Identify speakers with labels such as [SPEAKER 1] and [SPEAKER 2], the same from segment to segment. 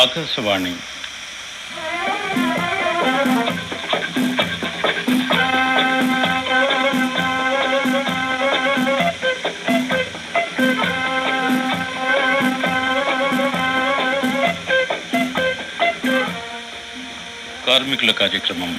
[SPEAKER 1] ఆకాశవాణి. కార్మికుల కార్యక్రమం.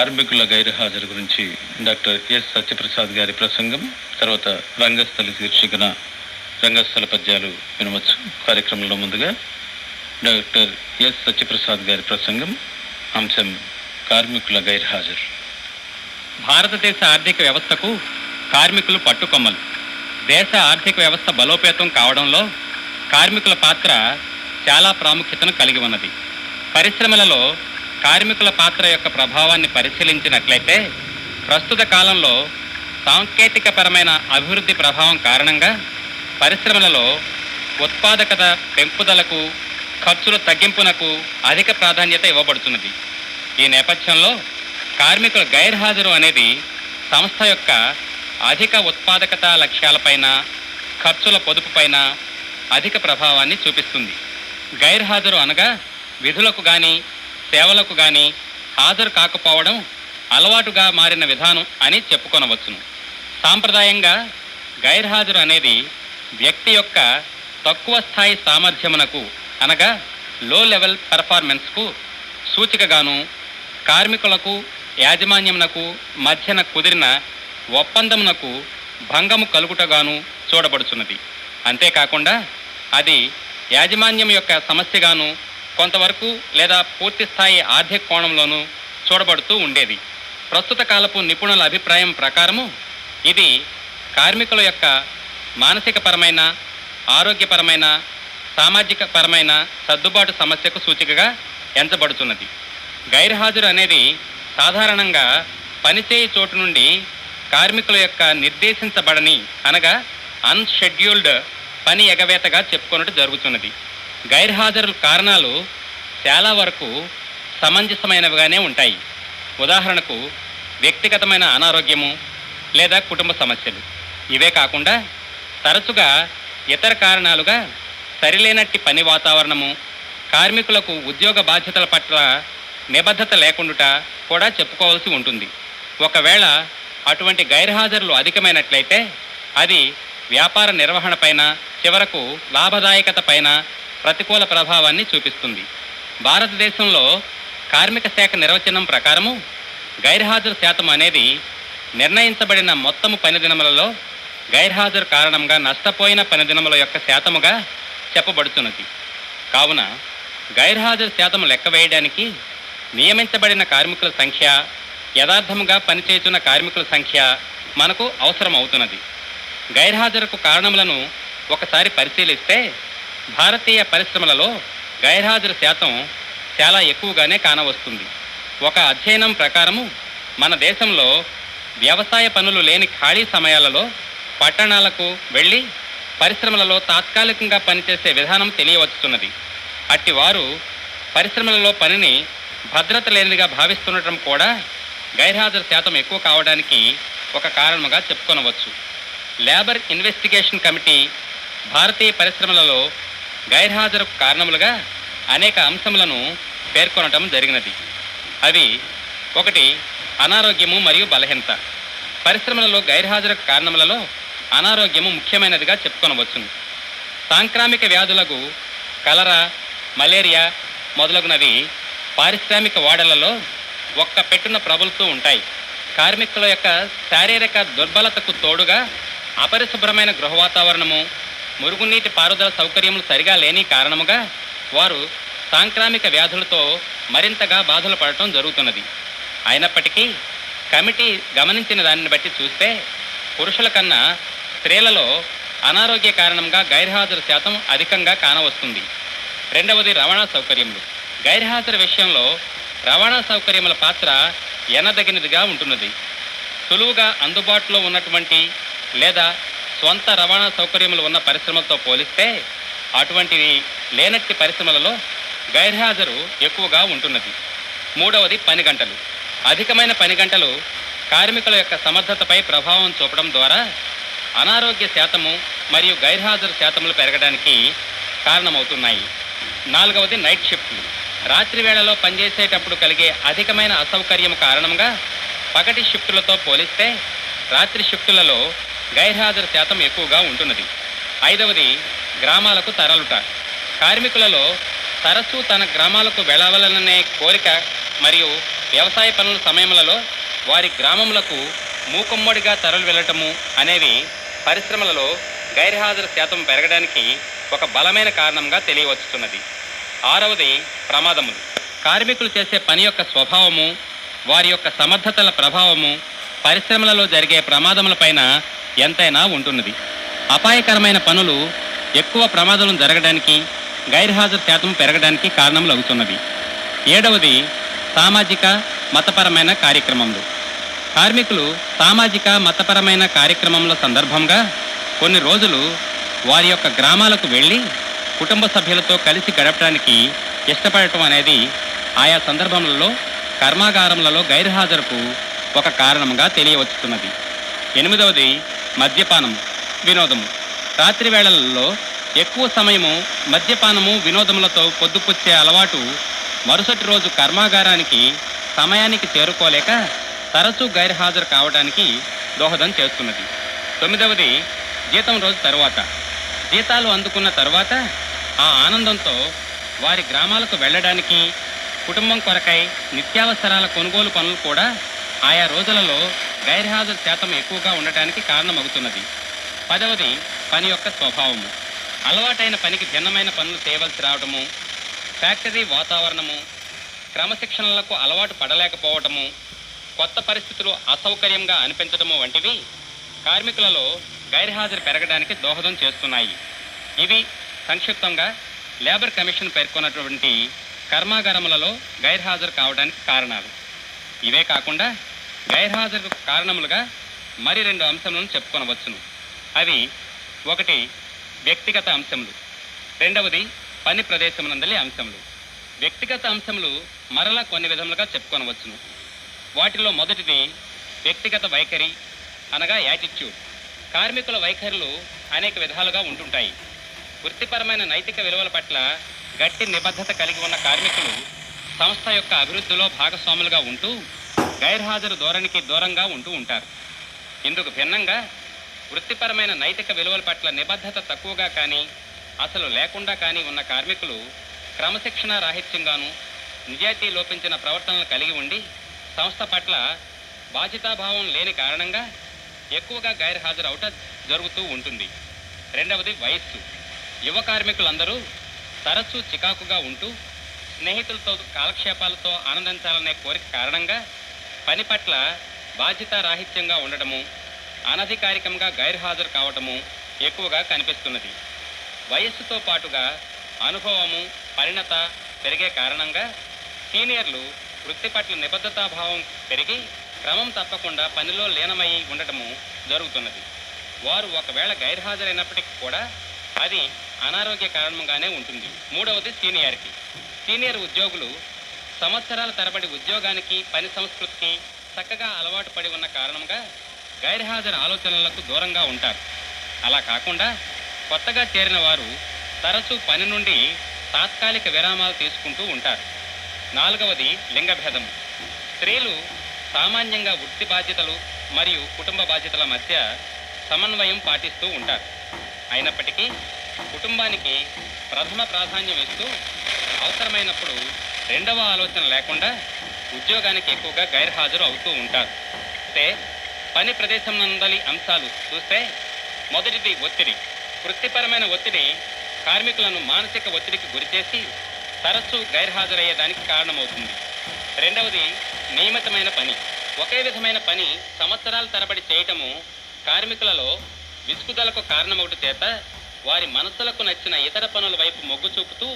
[SPEAKER 1] కార్మికుల గైర్హాజరు గురించి డాక్టర్ ఎస్ సత్యప్రసాద్ గారి ప్రసంగం తర్వాత రంగస్థలి శీర్షికన రంగస్థల పద్యాలు వినవచ్చు. కార్యక్రమంలో ముందుగా డాక్టర్ ఎస్ సత్యప్రసాద్ గారి ప్రసంగం అంశం కార్మికుల గైర్హాజరు.
[SPEAKER 2] భారతదేశ ఆర్థిక వ్యవస్థకు కార్మికులు పట్టుకొమ్మలు. దేశ ఆర్థిక వ్యవస్థ బలోపేతం కావడంలో కార్మికుల పాత్ర చాలా ప్రాముఖ్యతను కలిగి ఉన్నది. పరిశ్రమలలో కార్మికుల పాత్ర యొక్క ప్రభావాన్ని పరిశీలించినట్లయితే ప్రస్తుత కాలంలో సాంకేతికపరమైన అభివృద్ధి ప్రభావం కారణంగా పరిశ్రమలలో ఉత్పాదకత పెంపుదలకు ఖర్చుల తగ్గింపునకు అధిక ప్రాధాన్యత ఇవ్వబడుతున్నది. ఈ నేపథ్యంలో కార్మికుల గైర్హాజరు అనేది సంస్థ యొక్క అధిక ఉత్పాదకత లక్ష్యాలపైన ఖర్చుల పొదుపుపైన అధిక ప్రభావాన్ని చూపిస్తుంది. గైర్హాజరు అనగా విధులకు కానీ సేవలకు కానీ హాజరు కాకపోవడం అలవాటుగా మారిన విధానం అని చెప్పుకొనవచ్చును. సాంప్రదాయంగా గైర్హాజరు అనేది వ్యక్తి యొక్క తక్కువ స్థాయి సామర్థ్యమునకు అనగా లో లెవెల్ పెర్ఫార్మెన్స్కు సూచికగాను కార్మికులకు యాజమాన్యమునకు మధ్యన కుదిరిన ఒప్పందమునకు భంగము కలుగుటగాను చూడబడుచున్నది. అంతేకాకుండా అది యాజమాన్యం యొక్క సమస్యగాను కొంతవరకు లేదా పూర్తి స్థాయి ఆర్థిక కోణంలోనూ చూడబడుతూ ఉండేది. ప్రస్తుత కాలపు నిపుణుల అభిప్రాయం ప్రకారము ఇది కార్మికుల యొక్క మానసికపరమైన ఆరోగ్యపరమైన సామాజిక పరమైన సర్దుబాటు సమస్యకు సూచికగా ఎంచబడుతున్నది. గైర్హాజరు అనేది సాధారణంగా పనిచేయ చోటు నుండి కార్మికుల యొక్క నిర్దేశించబడని అనగా అన్షెడ్యూల్డ్ పని ఎగవేతగా చెప్పుకున్నట్టు జరుగుతున్నది. గైర్హాజరు కారణాలు చాలా వరకు సమంజసమైనవిగానే ఉంటాయి. ఉదాహరణకు వ్యక్తిగతమైన అనారోగ్యము లేదా కుటుంబ సమస్యలు. ఇవే కాకుండా తరచుగా ఇతర కారణాలుగా సరిలేనట్టి పని వాతావరణము కార్మికులకు ఉద్యోగ బాధ్యతల పట్ల నిబద్ధత లేకుండుట కూడా చెప్పుకోవాల్సి ఉంటుంది. ఒకవేళ అటువంటి గైర్హాజరులు అధికమైనట్లయితే అది వ్యాపార నిర్వహణ పైన చివరకు లాభదాయకత పైన ప్రతికూల ప్రభావాన్ని చూపిస్తుంది. భారతదేశంలో కార్మిక శాఖ నిర్వచనం ప్రకారము గైర్హాజరు శాతం అనేది నిర్ణయించబడిన మొత్తము పని దినములలో గైర్హాజరు కారణంగా నష్టపోయిన పని దినముల యొక్క శాతముగా చెప్పబడుతున్నది కావున గైర్హాజరు శాతం లెక్క వేయడానికి నియమించబడిన కార్మికుల సంఖ్య యథార్థముగా పనిచేస్తున్న కార్మికుల సంఖ్య మనకు అవసరం అవుతున్నది గైర్హాజరుకు కారణములను ఒకసారి పరిశీలిస్తే భారతీయ పరిశ్రమలలో గైర్హాజరు శాతం చాలా ఎక్కువగానే కానవస్తుంది. ఒక అధ్యయనం ప్రకారము మన దేశంలో వ్యవసాయ పనులు లేని ఖాళీ సమయాలలో పట్టణాలకు వెళ్ళి పరిశ్రమలలో తాత్కాలికంగా పనిచేసే విధానం తెలియవచ్చుతున్నది. అట్టి వారు పరిశ్రమలలో పనిని భద్రత లేనిదిగా భావిస్తుండటం కూడా గైర్హాజరు శాతం ఎక్కువ కావడానికి ఒక కారణముగా చెప్పుకొనవచ్చు. లేబర్ ఇన్వెస్టిగేషన్ కమిటీ భారతీయ పరిశ్రమలలో గైర్హాజరు కారణములుగా అనేక అంశములను పేర్కొనటం జరిగినది. అవి ఒకటి అనారోగ్యము మరియు బలహీనత. పరిశ్రమలలో గైర్హాజరు కారణములలో అనారోగ్యము ముఖ్యమైనదిగా చెప్పుకొనవచ్చును. సాంక్రామిక వ్యాధులకు కలరా మలేరియా మొదలగునవి పారిశ్రామిక వాడలలో ఒక్క పెట్టున ప్రబలుతూ ఉంటాయి. కార్మికుల యొక్క శారీరక దుర్బలతకు తోడుగా అపరిశుభ్రమైన గృహ వాతావరణము మురుగునీటి పారుదల సౌకర్యములు సరిగా లేని కారణముగా వారు సాంక్రామిక వ్యాధులతో మరింతగా బాధలు పడటం జరుగుతున్నది. అయినప్పటికీ కమిటీ గమనించిన దానిని బట్టి చూస్తే పురుషుల కన్నా స్త్రీలలో అనారోగ్య కారణంగా గైర్హాజరు శాతం అధికంగా కానవస్తుంది. రెండవది రవాణా సౌకర్యములు. గైర్హాజరు విషయంలో రవాణా సౌకర్యముల పాత్ర ఎనదగినదిగా ఉంటున్నది. సులువుగా అందుబాటులో ఉన్నటువంటి లేదా స్వంత రవాణా సౌకర్యములు ఉన్న పరిశ్రమలతో పోలిస్తే అటువంటివి లేనట్టి పరిశ్రమలలో గైర్హాజరు ఎక్కువగా ఉంటున్నది. మూడవది పని గంటలు. అధికమైన పని గంటలు కార్మికుల యొక్క సమర్థతపై ప్రభావం చూపడం ద్వారా అనారోగ్య శాతము మరియు గైర్హాజరు శాతములు పెరగడానికి కారణమవుతున్నాయి. నాలుగవది నైట్ షిఫ్ట్లు రాత్రి వేళలో పనిచేసేటప్పుడు కలిగే అధికమైన అసౌకర్యం కారణంగా పగటి షిఫ్టులతో పోలిస్తే రాత్రి షిఫ్టులలో గైర్హాజరు శాతం ఎక్కువగా ఉంటున్నది. ఐదవది గ్రామాలకు తరలుట. కార్మికులలో తరచూ తన గ్రామాలకు వెళ్ళవలననే కోరిక మరియు వ్యవసాయ పనుల సమయములలో వారి గ్రామములకు మూకుమ్మడిగా తరలి వెళ్ళటము అనేవి పరిశ్రమలలో గైర్హాజరు శాతం పెరగడానికి ఒక బలమైన కారణంగా తెలియవచ్చుతున్నది. ఆరవది ప్రమాదములు. కార్మికులు చేసే పని యొక్క స్వభావము వారి యొక్క సమర్థతల ప్రభావము పరిశ్రమలలో జరిగే ప్రమాదములపైన ఎంతైనా ఉంటున్నది. అపాయకరమైన పనులు ఎక్కువ ప్రమాదాలు జరగడానికి గైర్హాజరు శాతం పెరగడానికి కారణములు అవుతున్నది ఏడవది సామాజిక మతపరమైన కార్యక్రమములు. కార్మికులు సామాజిక మతపరమైన కార్యక్రమముల సందర్భంగా కొన్ని రోజులు వారి యొక్క గ్రామాలకు వెళ్ళి కుటుంబ సభ్యులతో కలిసి గడపడానికి ఇష్టపడటం అనేది ఆయా సందర్భములలో కర్మాగారములలో గైర్హాజరుకు ఒక కారణంగా తెలియవచ్చుతున్నది. ఎనిమిదవది మద్యపానం వినోదము. రాత్రి వేళలలో ఎక్కువ సమయము మద్యపానము వినోదములతో పొద్దుపుచ్చే అలవాటు మరుసటి రోజు కర్మాగారానికి సమయానికి చేరుకోలేక తరచూ గైర్హాజరు కావడానికి దోహదం చేస్తున్నది. తొమ్మిదవది జీతం రోజు తరువాత. జీతాలు అందుకున్న తరువాత ఆ ఆనందంతో వారి గ్రామాలకు వెళ్ళడానికి కుటుంబం కొరకై నిత్యావసరాల కొనుగోలు పనులు కూడా ఆయా రోజులలో గైర్హాజరు శాతం ఎక్కువగా ఉండటానికి కారణమవుతున్నది పదవది పని యొక్క స్వభావము. అలవాటైన పనికి భిన్నమైన పనులు చేయవలసి రావడము ఫ్యాక్టరీ వాతావరణము క్రమశిక్షణలకు అలవాటు పడలేకపోవటము కొత్త పరిస్థితులు అసౌకర్యంగా అనిపించడము వంటివి కార్మికులలో గైర్హాజరు పెరగడానికి దోహదం చేస్తున్నాయి. ఇవి సంక్షిప్తంగా లేబర్ కమిషన్ పేర్కొన్నటువంటి కర్మాగారములలో గైర్హాజరు కావడానికి కారణాలు. ఇవే కాకుండా గైర్హాజరుకు కారణములుగా మరి రెండు అంశములను చెప్పుకొనవచ్చును. అవి ఒకటి వ్యక్తిగత అంశములు రెండవది పని ప్రదేశమునందలి అంశములు. వ్యక్తిగత అంశములు మరలా కొన్ని విధములుగా చెప్పుకొనవచ్చును. వాటిలో మొదటిది వ్యక్తిగత వైఖరి అనగా యాటిట్యూడ్. కార్మికుల వైఖరులు అనేక విధాలుగా ఉంటుంటాయి. వృత్తిపరమైన నైతిక విలువల పట్ల గట్టి నిబద్ధత కలిగి ఉన్న కార్మికులు సంస్థ యొక్క అభివృద్ధిలో భాగస్వాములుగా ఉంటూ గైర్హాజరు ధోరణికి దూరంగా ఉంటూ ఉంటారు. ఇందుకు భిన్నంగా వృత్తిపరమైన నైతిక విలువల పట్ల నిబద్ధత తక్కువగా కానీ అసలు లేకుండా కానీ ఉన్న కార్మికులు క్రమశిక్షణ రాహిత్యంగాను నిజాయితీ లోపించిన ప్రవర్తనలు కలిగి ఉండి సంస్థ పట్ల బాధ్యతాభావం లేని కారణంగా ఎక్కువగా గైర్హాజరు అవుట జరుగుతూ ఉంటుంది. రెండవది వయస్సు. యువ కార్మికులందరూ తరచూ చికాకుగా ఉంటూ స్నేహితులతో కాలక్షేపాలతో ఆనందించాలనే కోరిక కారణంగా పని పట్ల బాధ్యత రాహిత్యంగా ఉండటము అనధికారికంగా గైర్హాజరు కావటము ఎక్కువగా కనిపిస్తున్నది. వయస్సుతో పాటుగా అనుభవము పరిణత పెరిగే కారణంగా సీనియర్లు వృత్తి పట్ల నిబద్ధతాభావం పెరిగి క్రమం తప్పకుండా పనిలో లీనమై ఉండటము జరుగుతున్నది. వారు ఒకవేళ గైర్హాజరైనప్పటికీ కూడా అది అనారోగ్య కారణంగానే ఉంటుంది. మూడవది సీనియారిటీ. సీనియర్ ఉద్యోగులు సంవత్సరాల తరబడి ఉద్యోగానికి పని సంస్కృతికి చక్కగా అలవాటు పడి ఉన్న కారణంగా గైర్హాజరు ఆలోచనలకు దూరంగా ఉంటారు. అలా కాకుండా కొత్తగా చేరిన వారు తరచూ పని నుండి తాత్కాలిక విరామాలు తీసుకుంటూ ఉంటారు. నాలుగవది లింగభేదం. స్త్రీలు సామాన్యంగా వృత్తి బాధ్యతలు మరియు కుటుంబ బాధ్యతల మధ్య సమన్వయం పాటిస్తూ ఉంటారు. అయినప్పటికీ కుటుంబానికి ప్రథమ ప్రాధాన్యం ఇస్తూ అవసరమైనప్పుడు రెండవ ఆలోచన లేకుండా ఉద్యోగానికి ఎక్కువగా గైర్హాజరు అవుతూ ఉంటారు. అయితే పని ప్రదేశం నందలి అంశాలు చూస్తే మొదటిది ఒత్తిడి. వృత్తిపరమైన ఒత్తిడి కార్మికులను మానసిక ఒత్తిడికి గురిచేసి తరచూ గైర్హాజరయ్యేదానికి కారణమవుతుంది. రెండవది నియమితమైన పని. ఒకే విధమైన పని సంవత్సరాల తరబడి చేయటము కార్మికులలో విసుగుదలకు కారణమవుట చేత వారి మనస్సులకు నచ్చిన ఇతర పనుల వైపు మొగ్గు చూపుతూ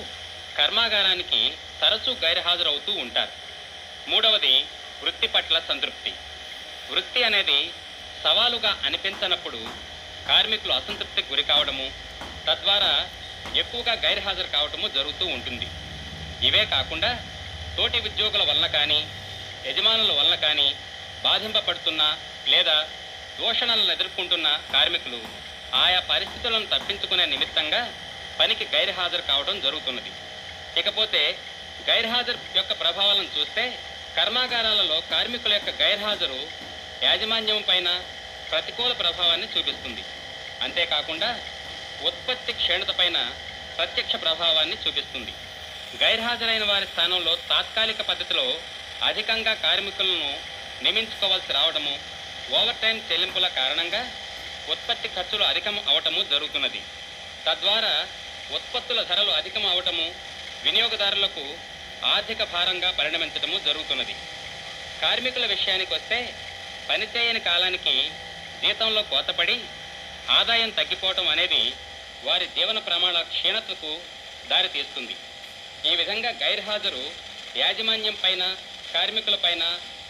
[SPEAKER 2] కర్మాగారానికి తరచూ గైర్హాజరవుతూ ఉంటారు. మూడవది వృత్తి పట్ల సంతృప్తి. వృత్తి అనేది సవాలుగా అనిపించనప్పుడు కార్మికులు అసంతృప్తికి గురి కావడము తద్వారా ఎక్కువగా గైర్హాజరు కావటము జరుగుతూ ఉంటుంది. ఇవే కాకుండా తోటి ఉద్యోగుల వలన కానీ యజమానుల వలన కానీ బాధింపబడుతున్న లేదా దూషణలను ఎదుర్కొంటున్న కార్మికులు ఆయా పరిస్థితులను తప్పించుకునే నిమిత్తంగా పనికి గైర్హాజరు కావడం జరుగుతున్నది. ఇకపోతే గైర్హాజరు యొక్క ప్రభావాలను చూస్తే కర్మాగారాలలో కార్మికుల యొక్క గైర్హాజరు యాజమాన్యం పైన ప్రతికూల ప్రభావాన్ని చూపిస్తుంది. అంతేకాకుండా ఉత్పత్తి క్షీణత పైన ప్రత్యక్ష ప్రభావాన్ని చూపిస్తుంది. గైర్హాజరైన వారి స్థానంలో తాత్కాలిక పద్ధతిలో అధికంగా కార్మికులను నియమించుకోవాల్సి రావడము ఓవర్ టైం చెల్లింపుల కారణంగా ఉత్పత్తి ఖర్చులు అధికం అవటము జరుగుతున్నది. తద్వారా ఉత్పత్తుల ధరలు అధికం అవటము వినియోగదారులకు ఆర్థిక భారంగా పరిణమించటము జరుగుతున్నది. కార్మికుల విషయానికి వస్తే పనిచేయని కాలానికి జీతంలో కోతపడి ఆదాయం తగ్గిపోవటం అనేది వారి జీవన ప్రమాణ క్షీణతకు దారితీస్తుంది ఈ విధంగా గైర్హాజరు యాజమాన్యం పైన కార్మికుల పైన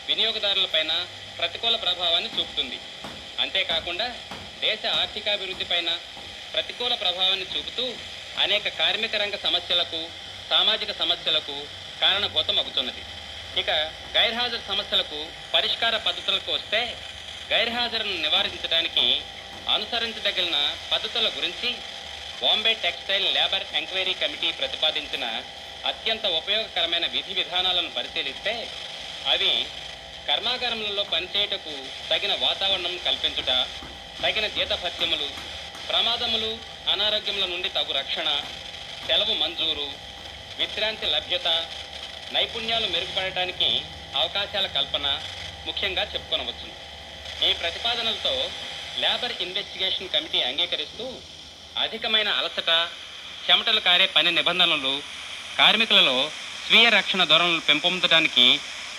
[SPEAKER 2] వినియోగదారుల పైన ప్రతికూల ప్రభావాన్ని చూపుతుంది. అంతేకాకుండా దేశ ఆర్థికాభివృద్ధి పైన ప్రతికూల ప్రభావాన్ని చూపుతూ అనేక కార్మిక రంగ సమస్యలకు సామాజిక సమస్యలకు కారణభూతమగుతున్నది. ఇక గైర్హాజరు సమస్యలకు పరిష్కార పద్ధతులకు వస్తే గైర్హాజరును నివారించడానికి అనుసరించదగిన పద్ధతుల గురించి Bombay textile labour enquiry committee ప్రతిపాదించిన అత్యంత ఉపయోగకరమైన విధి విధానాలను పరిశీలిస్తే అవి కర్మాగారములలో పనిచేయుటకు తగిన వాతావరణం కల్పించుట తగిన జీతభత్యములు ప్రమాదములు అనారోగ్యముల నుండి తగు రక్షణ సెలవు మంజూరు విశ్రాంతి లభ్యత నైపుణ్యాలు మెరుగుపడటానికి అవకాశాల కల్పన ముఖ్యంగా చెప్పుకొనవచ్చు ఈ ప్రతిపాదనలతో లేబర్ ఇన్వెస్టిగేషన్ కమిటీ అంగీకరిస్తూ అధికమైన అలసట చెమటలు కారే పని నిబంధనలు కార్మికులలో స్వీయ రక్షణ ధోరణులు పెంపొందడానికి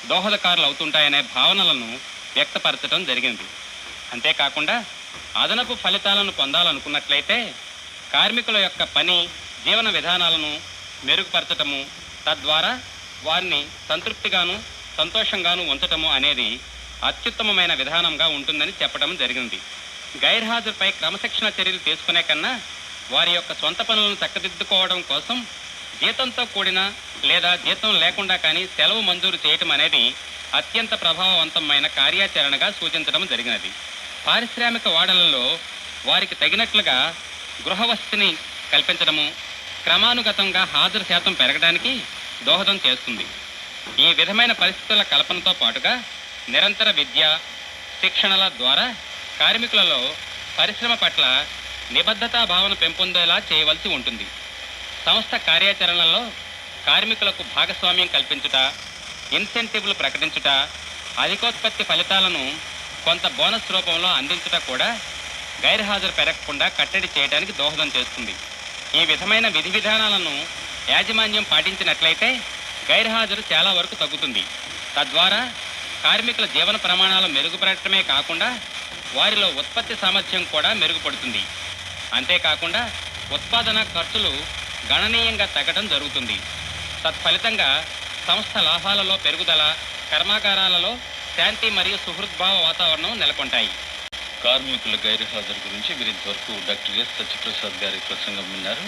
[SPEAKER 2] దోహదకారులు అవుతుంటాయనే భావనలను వ్యక్తపరచడం జరిగింది. అంతేకాకుండా అదనపు ఫలితాలను పొందాలనుకున్నట్లయితే కార్మికుల యొక్క పని జీవన విధానాలను మెరుగుపరచటము తద్వారా వారిని సంతృప్తిగాను సంతోషంగాను ఉంచటము అనేది అత్యుత్తమమైన విధానంగా ఉంటుందని చెప్పడం జరిగింది. గైర్హాజరుపై క్రమశిక్షణ చర్యలు తీసుకునే కన్నా వారి యొక్క సొంత పనులను చక్కదిద్దుకోవడం కోసం జీతంతో కూడిన లేదా జీతం లేకుండా కానీ సెలవు మంజూరు చేయటం అనేది అత్యంత ప్రభావవంతమైన కార్యాచరణగా సూచించడం జరిగినది. పారిశ్రామిక వాడలలో వారికి తగినట్లుగా గృహవసతిని కల్పించడము క్రమానుగతంగా హాజరు శాతం పెరగడానికి దోహదం చేస్తుంది. ఈ విధమైన పరిస్థితుల కల్పనతో పాటుగా నిరంతర విద్య శిక్షణల ద్వారా కార్మికులలో పరిశ్రమ పట్ల నిబద్ధతా భావన పెంపొందేలా చేయవలసి ఉంటుంది. సంస్థ కార్యాచరణలో కార్మికులకు భాగస్వామ్యం కల్పించుట ఇన్సెంటివ్లు ప్రకటించుట అధికోత్పత్తి ఫలితాలను కొంత బోనస్ రూపంలో అందించుట కూడా గైర్హాజరు పెరగకుండా కట్టడి చేయడానికి దోహదం చేస్తుంది. ఈ విధమైన విధి విధానాలను యాజమాన్యం పాటించినట్లయితే గైర్హాజరు చాలా వరకు తగ్గుతుంది. తద్వారా కార్మికుల జీవన ప్రమాణాలు మెరుగుపడటమే కాకుండా వారిలో ఉత్పత్తి సామర్థ్యం కూడా మెరుగుపడుతుంది. అంతేకాకుండా ఉత్పాదన ఖర్చులు గణనీయంగా తగ్గడం జరుగుతుంది. తత్ఫలితంగా సంస్థ లాభాలలో పెరుగుదల కర్మాగారాలలో శాంతి మరియు సుహృద్భావ వాతావరణం నెలకొంటాయి.
[SPEAKER 1] కార్మికుల గైర్హాజరు గురించి వీరింతవరకు డాక్టర్ ఎస్ సత్యప్రసాద్ గారి ప్రసంగం విన్నారు.